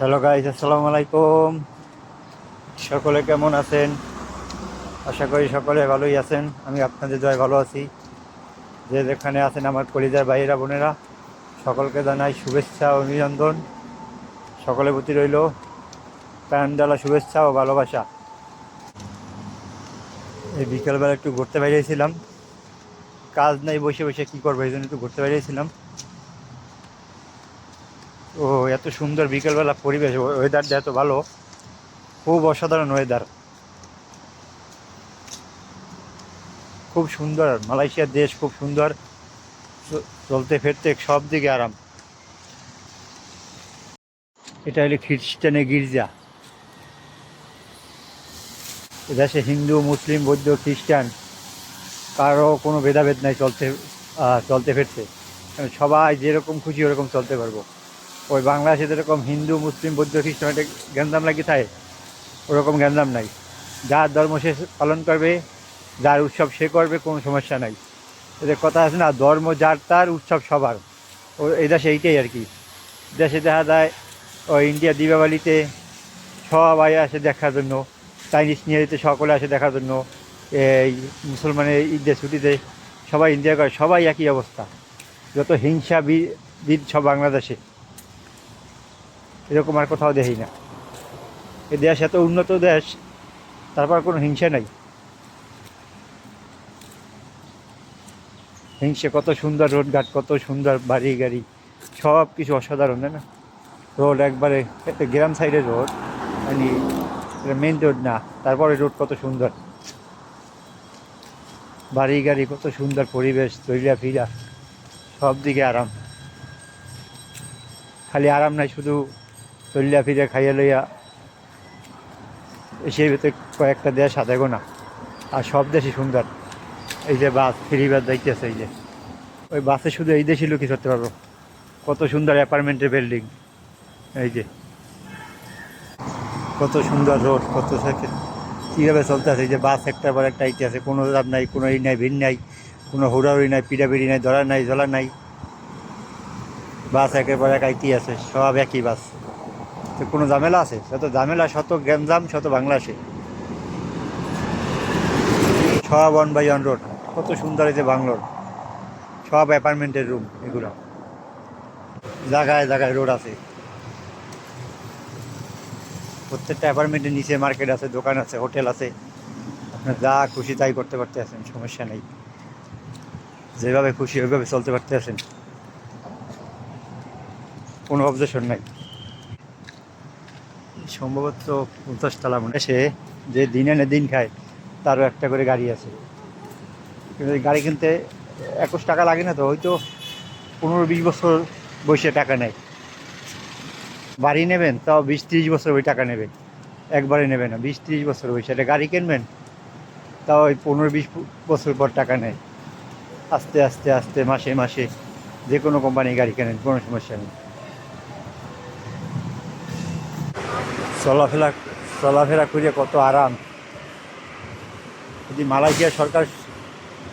Hello guys আসসালামু আলাইকুম। সকলে কেমন আছেন? আশা করি সকলে ভালোই আছেন। আমি আপনাদের জয় ভালো আছি। যে যেখানে আছেন আমার কলিজার ভাইয়েরা, বোনেরা, সকলকে জানাই শুভেচ্ছা অভিনন্দন। সকলের প্রতি রইল প্রাণডালা শুভেচ্ছা ও ভালোবাসা। এই বিকেলবেলা একটু ঘুরতে বেরিয়েছিলাম। কাজ নাই, বসে বসে কী করব, এই জন্য একটু ঘুরতে বেরিয়েছিলাম। ও, এত সুন্দর বিকেলবেলা পরিবেশ ওয়েদারটা এত ভালো। খুব অসাধারণ ওয়েদার খুব সুন্দর, মালয়েশিয়ার দেশ খুব সুন্দর। চলতে ফিরতে সব দিকে আরাম। এটা হলো খ্রিস্টানের গির্জা। এদেশে হিন্দু, মুসলিম, বৌদ্ধ, খ্রিস্টান। কারও কোনো ভেদাভেদ নাই চলতে চলতে ফিরতে। সবাই যেরকম খুশি ওরকম চলতে পারব। ওই বাংলাদেশে যেরকম হিন্দু, মুসলিম, বৌদ্ধ, খ্রিস্টান একটা গ্যান্দাম লাগি থাকে, ওরকম গ্যান্দাম নাই। যার ধর্ম সে পালন করবে, যার উৎসব সে করবে, কোনো সমস্যা নাই। এদের কথা আছে না, ধর্ম যার তার, উৎসব সবার। ও, এই দেশে এইটাই আর কি। দেশে দেখা যায় ওই ইন্ডিয়া দীপাবলিতে সবাই আসে দেখার জন্য, চাইনিজ নিয়ে সকলে আসে দেখার জন্য, এই মুসলমানের ঈদের ছুটিতে সবাই এনজয় করে, সবাই একই অবস্থা। যত হিংসা বিদ সব বাংলাদেশে। এরকম আর কোথাও দেখি না। এ দেশ এত উন্নত দেশ, তারপর কোনো হিংসা নাই। হিংসে কত সুন্দর রোডঘাট, কত সুন্দর বাড়ি গাড়ি, সব কিছু অসাধারণ না? রোড একবারে একটা গ্রাম সাইডের রোড মানে মেন রোড না, তারপরে রোড কত সুন্দর। বাড়ি গাড়ি কত সুন্দর পরিবেশ তৈরা ফিরা সব দিকে আরাম। খালি আরাম নাই, শুধু চলিয়া ফিরে খাইয়া লইয়া সেই ভিতরে কয়েকটা দেশ হাতে গোনা আর সব দেশই সুন্দর। এই যে বাস ফ্রি বাস যাইতেছে এই যে। ওই বাসে শুধু এই দেশই লুকি করতে পারব। কত সুন্দর অ্যাপার্টমেন্টের বিল্ডিং। এই যে। কত সুন্দর রোড, কত কীভাবে চলতে আছে? এই যে বাস একটার পর একটা আইতে আছে। কোনো দাম নাই, কোনো ই নাই, ভিড় নাই, কোনো হুড়াহুড়ি নাই, পিড়াপিড়ি নাই, ধরা নাই জ্বলা নাই। বাস একের পর এক আইতেই আছে, সব একই বাস। তো কোনো ঝামেলা আছে? শত ঝামেলা, শত গ্যামজাম, শত বাংলাদেশে। সব ওয়ান বাই ওয়ান রোড কত সুন্দর হয়েছে বাংলোর। সব অ্যাপার্টমেন্টের রুম এগুলো। জায়গায় জায়গায় রোড আছে। প্রত্যেকটা অ্যাপার্টমেন্টের নিচে মার্কেট আছে, দোকান আছে, হোটেল আছে। আপনার যা খুশি তাই করতে পারতে আছেন, সমস্যা নেই। যেভাবে খুশি ওইভাবে চলতে পারতে আছেন। কোনো অবজেশন নাই। সম্ভবত পঞ্চাশ তালা মনে সে যে দিন এনে দিন খায়, তারও একটা করে গাড়ি আছে। কিন্তু গাড়ি কিনতে একুশ টাকা লাগে না তো, হয়তো পনেরো বিশ বছর বয়সে টাকা নেয়। বাড়ি নেবেন, তাও বিশ ত্রিশ বছর ওই টাকা নেবে একবারে নেবে না, বিশ ত্রিশ বছর বয়সে একটা গাড়ি কিনবেন, তাও ওই পনেরো বিশ বছর পর টাকা নেয়। আস্তে আস্তে আস্তে, মাসে মাসে যে কোনো কোম্পানি গাড়ি কেনেন, কোনো সমস্যা নেই। চলাফেরা চলাফেরা করে কত আরাম। যদি মালয়েশিয়া সরকার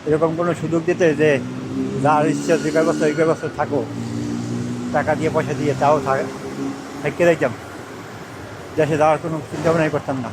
এরকম কোনো সুযোগ দিতে যে যার ইচ্ছা যে কয় বছর এই বছর থাকো, টাকা দিয়ে পয়সা দিয়ে তাও থাকে থাকতে দেখতাম দেশে যাওয়ার কোনো চিন্তা ভাবনাই করতাম না।